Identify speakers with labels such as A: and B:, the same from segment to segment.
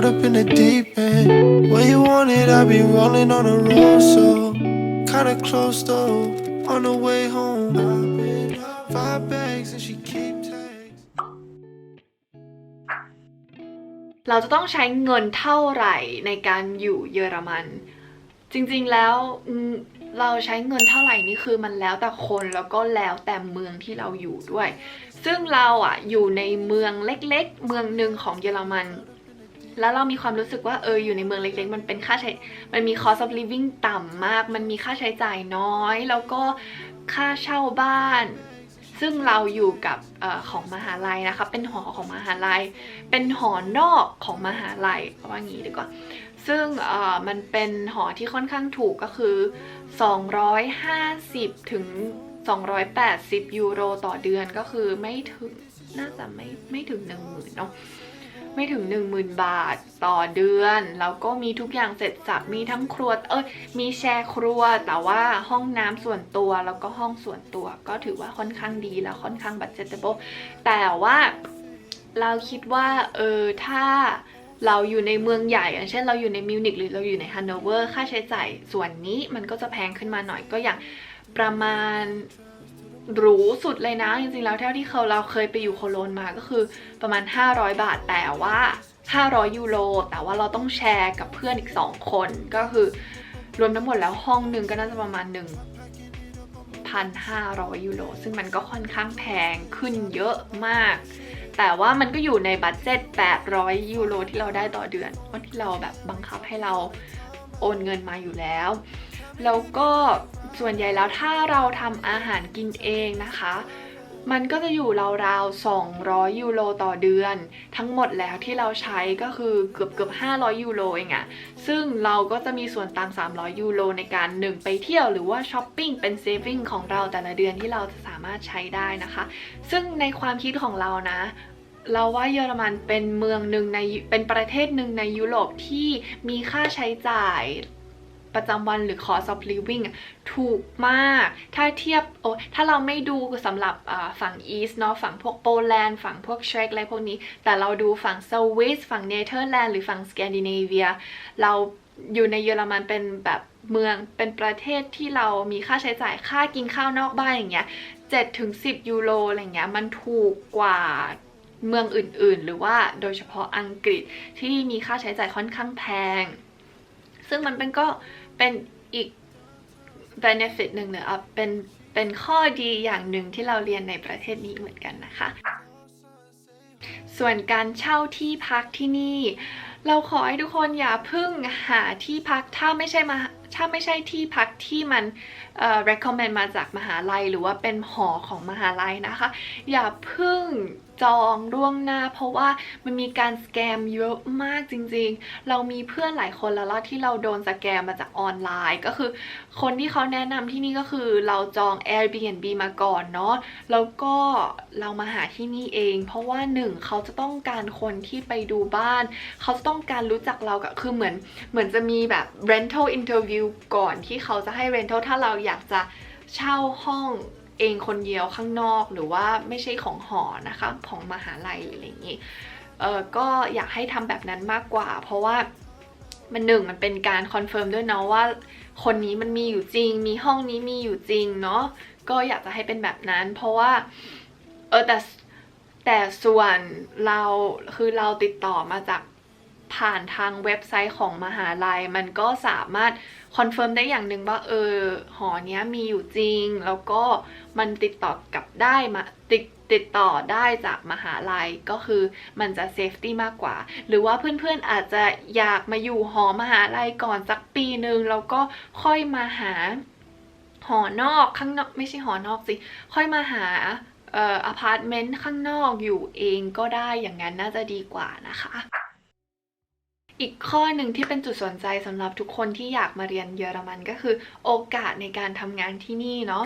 A: caught up in the deep end. When you want it, I've been rolling on the road, so kinda close though. On the way home, I've been five bags and she keep tags.
B: เราจะต้องใช้เงินเท่าไหร่ในการอยู่เยอรมัน จริงๆแล้วอืมเราใช้เงินเท่าไหร่นี่คือมันแล้วแต่คนแล้วก็แล้วแต่เมืองที่เราอยู่ด้วย ซึ่งเราอะอยู่ในเมืองเล็กๆ เมืองหนึ่งของเยอรมัน แล้วเรามีความรู้สึกว่าเอออยู่ในเมืองเล็ก ๆ มันเป็นค่าใช้ มันมี cost of living ต่ำมาก มันมีค่าใช้จ่ายน้อย แล้วก็ค่าเช่าบ้าน ซึ่งเราอยู่กับออของมหาลัยนะคะ เป็นหอของมหาลัย เป็นหอนอกของมหาลัยเอาว่างี้ดีกว่า ซึ่งออมันเป็นหอที่ค่อนข้างถูกก็คือ 250 ถึง 280 ยูโรต่อเดือนก็คือไม่ถึงน่าจะไม่ไม่ถึง 1 0,000เนาะ ไม่ถึง 10,000 บาทต่อเดือน แล้วก็มีทุกอย่างเสร็จสับมีทั้งครัวเอ้ยมีแชร์ครัว แต่ว่าห้องน้ำส่วนตัวแล้วก็ห้องส่วนตัว ก็ถือว่าค่อนข้างดีแล้วค่อนข้างบั d เจ t ต b l e แต่ว่าเราคิดว่าเออถ้าเราอยู่ในเมืองใหญ่ อย่างเช่นเราอยู่ในมิวนิกหรือเราอยู่ในฮันโนเวอร์ค่าใช้จ่ายส่วนนี้มันก็จะแพงขึ้นมาหน่อยก็อย่างประมาณ หรูสุดเลยนะ จริงๆ แล้วเท่าที่เขาเราเคยไปอยู่โคโลนมาก็คือประมาณ 500 บาทแต่ว่า 500 ยูโรแต่ว่าเราต้องแชร์กับเพื่อนอีก 2 คนก็คือรวมทั้งหมดแล้วห้องหนึ่งก็น่าจะประมาณ1,500 ยูโร ซึ่งมันก็ค่อนข้างแพงขึ้นเยอะมาก แต่ว่ามันก็อยู่ในบัตเจ็ต 800 ยูโรที่เราได้ต่อเดือนเพราะที่เราแบบบังคับให้เราโอนเงินมาอยู่แล้ว แล้วก็ส่วนใหญ่แล้วถ้าเราทำอาหารกินเองนะคะ มันก็จะอยู่ราวๆ 200 ยูโรต่อเดือน ทั้งหมดแล้วที่เราใช้ก็คือเกือบเกือบ500 ยูโรเองอะซึ่งเราก็จะมีส่วนต่าง 300 ยูโรในการหนึ่งไปเที่ยวหรือว่าช้อปปิ้งเป็นเซฟิงของเราแต่ละเดือนที่เราจะสามารถใช้ได้นะคะ ซึ่งในความคิดของเรานะเราว่าเยอรมันเป็นเมืองหนึ่งในเป็นประเทศหนึ่งในยุโรปที่มีค่าใช้จ่าย ประจำวันหรือ cost of living ถูกมาก ถ้าเทียบโอ้ถ้าเราไม่ดูสำหรับฝั่ง East เนาะฝั่งพวกโปแลนด์ฝั่งพวกเชกอะไรพวกนี้ แต่เราดูฝั่งสวิสฝั่งเนเธอร์แลนด์หรือฝั่งสแกนดิเนเวียเราอยู่ในเยอรมันเป็นแบบเมืองเป็นประเทศที่เรามีค่าใช้จ่ายค่ากินข้าวนอกบ้านอย่างเงี้ย7ถึง10ยูโรอะไรเงี้ยมันถูกกว่าเมืองอื่นๆ หรือว่าโดยเฉพาะอังกฤษที่มีค่าใช้จ่ายค่อนข้างแพง ซึ่งมันเป็นก็ เป็นอีก benefit หนึ่งเนอะเป็นเป็นข้อดีอย่างหนึ่งที่เราเรียนในประเทศนี้เหมือนกันนะคะ ส่วนการเช่าที่พักที่นี่ เราขอให้ทุกคนอย่าพึ่งหาที่พักถ้าไม่ใช่มา ถ้าไม่ใช่ที่พักที่มัน recommend มาจากมหาลัย หรือว่าเป็นหอของมหาลัยนะคะ อย่าเพึ่งจองล่วงหน้า เพราะว่ามันมีการสแกมเยอะมากจริงๆ เรามีเพื่อนหลายคนแล้วล่ะที่เราโดนสแกมมาจากออนไลน์ ก็คือคนที่เขาแนะนำที่นี่ก็คือเราจอง Airbnb มาก่อนเนาะแล้วก็เรามาหาที่นี่เอง เพราะว่าหนึ่งเขาจะต้องการคนที่ไปดูบ้าน เขาจะต้องการรู้จักเรากับคือเหมือนเหมือนจะมีแบบ rental interview ก่อนที่เขาจะให้ rental ถ้าเราอยากจะเช่าห้องเองคนเดียวข้างนอกหรือว่าไม่ใช่ของหอนะคะของมหาลัยออะไรอย่างนี้เออก็อยากให้ทำแบบนั้นมากกว่า เพราะว่ามันหนึ่งมันเป็นการคอนเฟิร์มด้วยเนาะว่า คนนี้มันมีอยู่จริง มีห้องนี้มีอยู่จริงเนาะก็อยากจะให้เป็นแบบนั้น เพราะว่าเออแต่แต่ส่วนเราคือเราติดต่อมาจาก ผ่านทางเว็บไซต์ของมหาลัย มันก็สามารถคอนเฟิร์มได้อย่างหนึ่งว่าเออหอเนี้ยมีอยู่จริง แล้วก็มันติดต่อกับได้มาติดติดต่อได้จากมหาลัยก็คือมันจะเซฟตี้มากกว่า หรือว่าเพื่อนๆอาจจะอยากมาอยู่หอมหาลัยก่อนสักปีหนึ่งแล้วก็ค่อยมาหาหอนอกข้างนอกไม่ใช่หอนอกสิ ค่อยมาหาเอ่ออพาร์ตเมนต์ข้างนอกอยู่เองก็ได้อย่างนั้นน่าจะดีกว่านะคะ อีกข้อหนึ่งที่เป็นจุดสนใจสำหรับทุกคนที่อยากมาเรียนเยอรมันก็คือโอกาสในการทำงานที่นี่เนาะ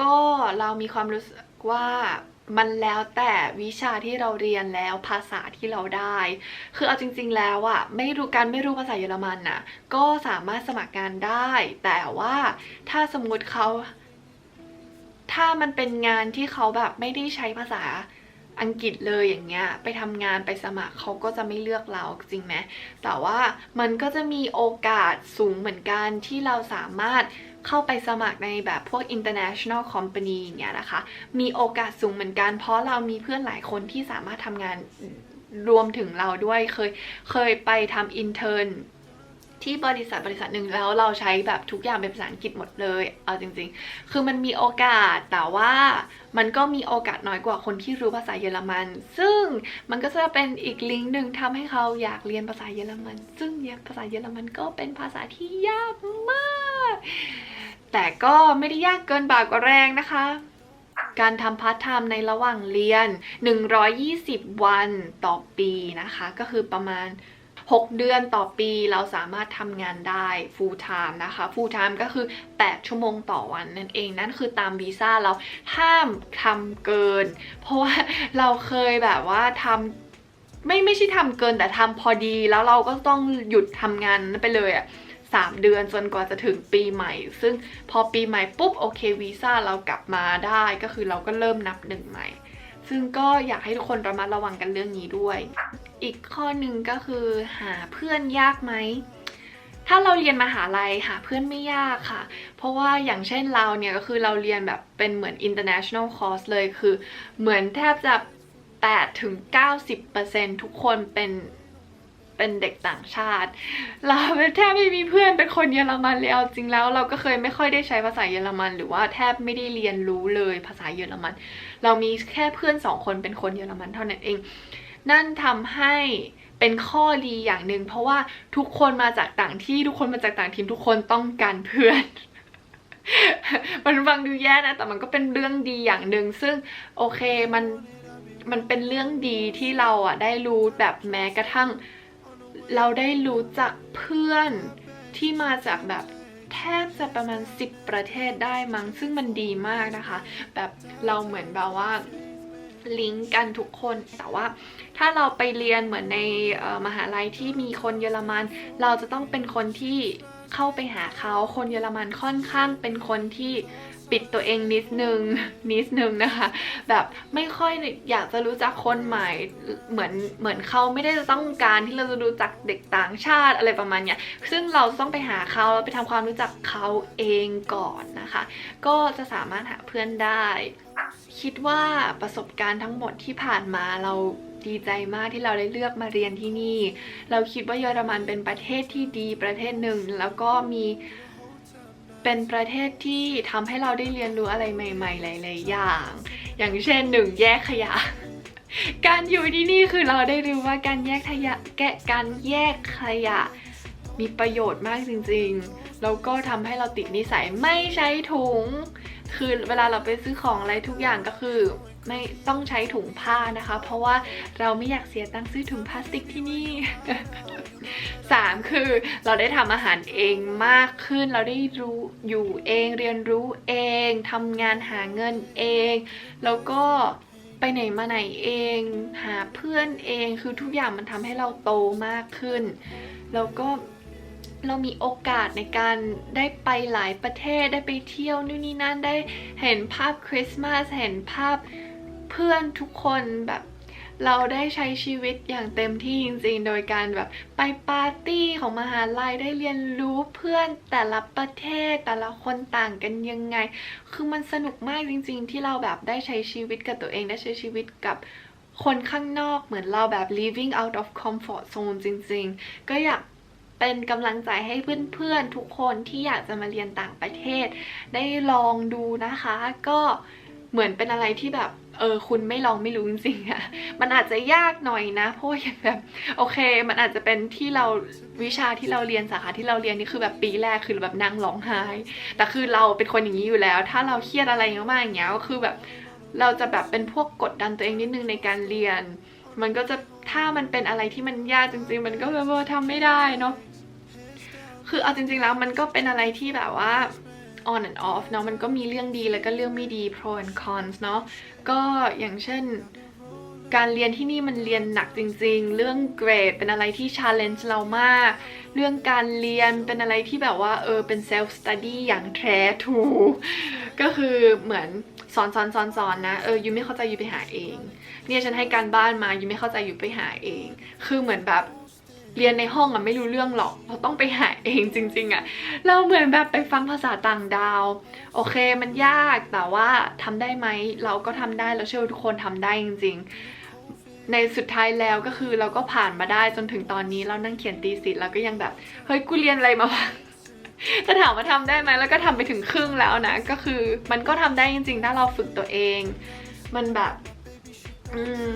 B: ก็เรามีความรู้สึกว่ามันแล้วแต่วิชาที่เราเรียนแล้วภาษาที่เราได้ คือเอาจริง ๆ แล้วอะไม่รู้การไม่รู้ภาษาเยอรมันน่ะก็สามารถสมัครงานได้ แต่ว่าถ้าสมมุติเขา ถ้ามันเป็นงานที่เขาแบบไม่ได้ใช้ภาษา อังกฤษเลยอย่างเงี้ยไปทำงานไปสมัครเขาก็จะไม่เลือกเราจริงไหมแต่ว่ามันก็จะมีโอกาสสูงเหมือนกันที่เราสามารถเข้าไปสมัครในแบบพวก international company อย่างเงี้ยนะคะ มีโอกาสสูงเหมือนกัน เพราะเรามีเพื่อนหลายคนที่สามารถทำงานรวมถึงเราด้วยเคยเคยไปทำ intern ที่บริษัทบริษัทหนึ่งแล้วเราใช้แบบทุกอย่างเป็นภาษาอังกฤษหมดเลย เอาจริง ๆ คือมันมีโอกาสแต่ว่ามันก็มีโอกาสน้อยกว่าคนที่รู้ภาษาเยอรมัน ซึ่งมันก็จะเป็นอีกลิงก์หนึ่งทำให้เขาอยากเรียนภาษาเยอรมัน ซึ่งภาษาเยอรมันก็เป็นภาษาที่ยากมาก แต่ก็ไม่ได้ยากเกินบากกว่าแรงนะคะการทำพาร์ทไทม์ในระหว่างเรียน 120 วันต่อปีนะคะ ก็คือประมาณ 6 เดือนต่อปีเราสามารถทำงานได้ full time นะคะ full time ก็คือ 8 ชั่วโมงต่อวันนั่นเองนั่นคือตามวีซ่าเราห้ามทำเกิน เพราะว่าเราเคยแบบว่าทำไม่ไม่ใช่ทำเกินแต่ทำพอดีแล้วเราก็ต้องหยุดทำงานนั้นไปเลยอะสามเดือนจนกว่าจะถึงปีใหม่ ซึ่งพอปีใหม่ปุ๊บโอเควีซ่าเรากลับมาได้ก็คือเราก็เริ่มนับหนึ่งใหม่ ซึ่งก็อยากให้ทุกคนระมัดระวังกันเรื่องนี้ด้วย อีกข้อหนึ่งก็คือหาเพื่อนยากไหมถ้าเราเรียนมหาลัยหาเพื่อนไม่ยากค่ะ เพราะว่าอย่างเช่นเราเนี่ยก็คือเราเรียนแบบเป็นเหมือน international course เลยคือเหมือนแทบจะ8ถึง90%ทุกคนเป็นเป็นเด็กต่างชาติ เราแทบไม่มีเพื่อนเป็นคนเยอรมันเลยเอาจริงแล้วเราก็เคยไม่ค่อยได้ใช้ภาษาเยอรมัน หรือว่าแทบไม่ได้เรียนรู้เลยภาษาเยอรมัน เรามีแค่เพื่อนสองคนเป็นคนเยอรมันเท่านั้นเอง นั่นทำให้เป็นข้อดีอย่างหนึ่งเพราะว่าทุกคนมาจากต่างที่ทุกคนมาจากต่างทีมทุกคนต้องการเพื่อน มันฟังดูแย่นะ แต่มันก็เป็นเรื่องดีอย่างหนึ่งซึ่งโอเคมันมันเป็นเรื่องดีที่เราอะได้รู้แบบแม้กระทั่ง เราได้รู้จักเพื่อนที่มาจากแบบแทบจะประมาณ 10 ประเทศได้มั้งซึ่งมันดีมากนะคะ แบบเราเหมือนแบบว่า ลิงก์กันทุกคน แต่ว่าถ้าเราไปเรียนเหมือนในมหาลัยที่มีคนเยอรมัน เราจะต้องเป็นคนที่เข้าไปหาเขาคนเยอรมันค่อนข้างเป็นคนที่ปิดตัวเองนิดนึงนิดนึงนะคะ แบบไม่ค่อยอยากจะรู้จักคนใหม่เหมือนเหมือนเขาไม่ได้จะต้องการที่เราจะรู้จักเด็กต่างชาติอะไรประมาณเนี้ยซึ่งเราต้องไปหาเขาแล้วไปทำความรู้จักเขาเองก่อนนะคะ ก็จะสามารถหาเพื่อนได้ คิดว่าประสบการณ์ทั้งหมดที่ผ่านมาเราดีใจมากที่เราได้เลือกมาเรียนที่นี่ เราคิดว่าเยอรมันเป็นประเทศที่ดีประเทศหนึ่ง แล้วก็มีเป็นประเทศที่ทำให้เราได้เรียนรู้อะไรใหม่ๆหลายๆอย่าง อย่างเช่นหนึ่งแยกขยะ การอยู่ที่นี่คือเราได้รู้ว่าการแยกขยะแกะการแยกขยะ มีประโยชน์มากจริงๆ แล้วก็ทำให้เราติดนิสัยไม่ใช้ถุง คือเวลาเราไปซื้อของอะไรทุกอย่างก็คือไม่ต้องใช้ถุงผ้านะคะ เพราะว่าเราไม่อยากเสียตังค์ซื้อถุงพลาสติกที่นี่สามคือเราได้ทำอาหารเองมากขึ้น เราได้รู้อยู่เองเรียนรู้เองทำงานหาเงินเอง แล้วก็ไปไหนมาไหนเอง หาเพื่อนเองคือทุกอย่างมันทำให้เราโตมากขึ้น แล้วก็ เรามีโอกาสในการได้ไปหลายประเทศได้ไปเที่ยวนู่นนี่นั่นได้เห็นภาพคริสต์มาสเห็นภาพเพื่อนทุกคนแบบเราได้ใช้ชีวิตอย่างเต็มที่จริงๆ โดยการแบบไปปาร์ตี้ของมหาลัยได้เรียนรู้เพื่อนแต่ละประเทศแต่ละคนต่างกันยังไง คือมันสนุกมากจริง ๆ ที่เราแบบได้ใช้ชีวิตกับตัวเองได้ใช้ชีวิตกับคนข้างนอกเหมือนเราแบบ living out of comfort zone จริง ๆ ก็อยาก เป็นกำลังใจให้เพื่อนๆทุกคนที่อยากจะมาเรียนต่างประเทศ ได้ลองดูนะคะ ก็เหมือนเป็นอะไรที่แบบเออคุณไม่ลองไม่รู้จริงๆอะมันอาจจะยากหน่อยนะ เพราะอย่างแบบโอเค มันอาจจะเป็นที่เราวิชาที่เราเรียนสาขาที่เราเรียนนี่คือแบบปีแรกคือแบบนั่งร้องไห้แต่คือเราเป็นคนอย่างนี้อยู่แล้ว ถ้าเราเครียดอะไรมากๆอย่างเงี้ยก็คือแบบเราจะแบบเป็นพวกกดดันตัวเองนิดนึงในการเรียน มันก็จะถ้ามันเป็นอะไรที่มันยากจริง ๆ มันก็แบบว่าทำไม่ได้เนาะ คือเอาจริง ๆ แล้วมันก็เป็นอะไรที่แบบว่า on and off เนาะมันก็มีเรื่องดีแล้วก็เรื่องไม่ดี pro and cons เนาะก็อย่างเช่น การเรียนที่นี่มันเรียนหนักจริง ๆ เรื่องเกรดเป็นอะไรที่ challenge เรามาก เรื่องการเรียนเป็นอะไรที่แบบว่าเออเป็น self study อย่างแท้ถูกก็คือเหมือนสอนสอนสอนสอนนะเออยูไม่เข้าใจยูไปหาเอง เนี่ยฉันให้การบ้านมายูไม่เข้าใจอยู่ไปหาเอง คือเหมือนแบบ เรียนในห้องอะไม่รู้เรื่องหรอก เราต้องไปหาเองจริง ๆอะเราเหมือนแบบไปฟังภาษาต่างดาว โอเคมันยากแต่ว่าทำได้ไหมเราก็ทำได้เราเชื่อว่าทุกคนทำได้จริง ๆ ในสุดท้ายแล้วก็คือเราก็ผ่านมาได้จนถึงตอนนี้เรานั่งเขียนตีสิทธ์เราก็ยังแบบเฮ้ยกูเรียนอะไรมาวะจะถามว่าทำได้ไหมแล้วก็ทำไปถึงครึ่งแล้วนะ ก็คือมันก็ทำได้จริง ๆ ถ้าเราฝึกตัวเอง มันแบบ อืม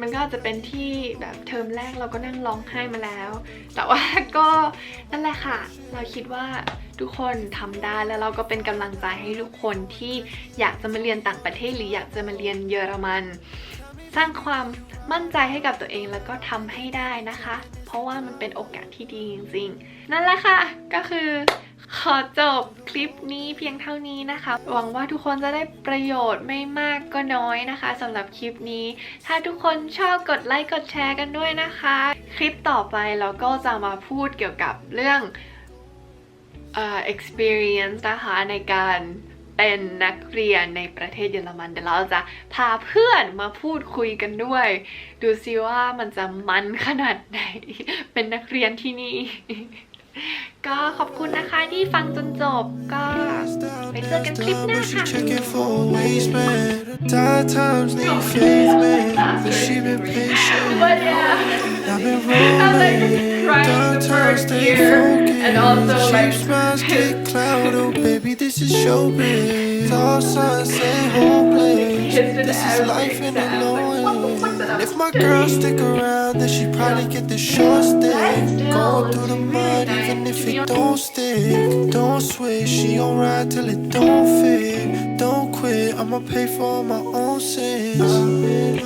B: มันก็จจะเป็นที่แบบเทอมแรกเราก็นั่งร้องไห้มาแล้ว แต่ว่าก็นั่นแหละค่ะ เราคิดว่าทุกคนทำได้แล้วเราก็เป็นกำลังใจให้ทุกคนที่อยากจะมาเรียนต่างประเทศหรืออยากจะมาเรียนเยอรมัน สร้างความมั่นใจให้กับตัวเองแล้วก็ทำให้ได้นะคะ เพราะว่ามันเป็นโอกาสที่ดีจริงๆ นั่นแหละค่ะ ก็คือ ขอจบคลิปนี้เพียงเท่านี้นะคะ หวังว่าทุกคนจะได้ประโยชน์ไม่มากก็น้อยนะคะสำหรับคลิปนี้ ถ้าทุกคนชอบกดไลค์กดแชร์กันด้วยนะคะ คลิปต่อไปเราก็จะมาพูดเกี่ยวกับเรื่องเอ่อ experience นะคะในการเป็นนักเรียนในประเทศเยอรมันเดี๋ยวเราจะพาเพื่อนมาพูดคุยกันด้วย ดูซิว่ามันจะมันขนาดไหน เป็นนักเรียนที่นี่ ก็ขอบคุณนะคะที่ฟังจนจบก็
A: ไปเจอกันคลิปหน้าค่ะ Checking for a waistband. Tired times need faith, man. But she been patient.
B: But yeah,
A: I've been
B: I'm like
A: rolling.
B: crying
A: Dark
B: the
A: times
B: first
A: stay
B: year,
A: focused.
B: and also,
A: Cheap
B: like-
A: smiles get cloud. Oh, baby, this is showbiz. All signs say hopeless.
B: Kids and
A: This is life in the
B: everything.
A: And if my girl stick around, then she probably get the short stick. Going through the mud, even if it don't stick. Don't switch, she gon' ride till it don't fit. Don't quit, I'ma pay for all my own sins. I'm in.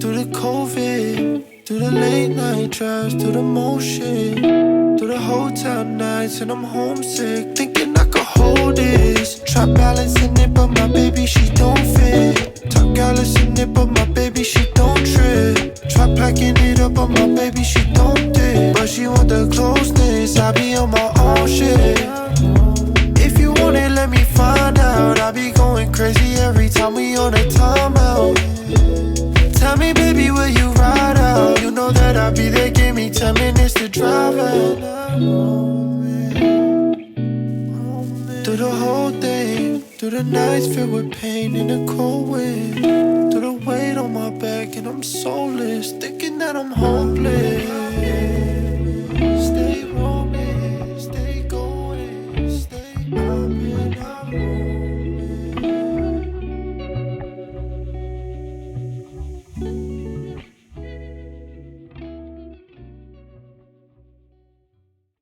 A: Through the COVID, through the late night drives, through the motion, through the hotel nights, and I'm homesick. Thinking Try balancing it, but my baby, she don't fit. Talk gallus in it, but my baby, she don't trip. Try packing it up, but my baby, she filled with pain in the cold wind. Throw the weight on my back, and I'm soulless, thinking that I'm hopeless.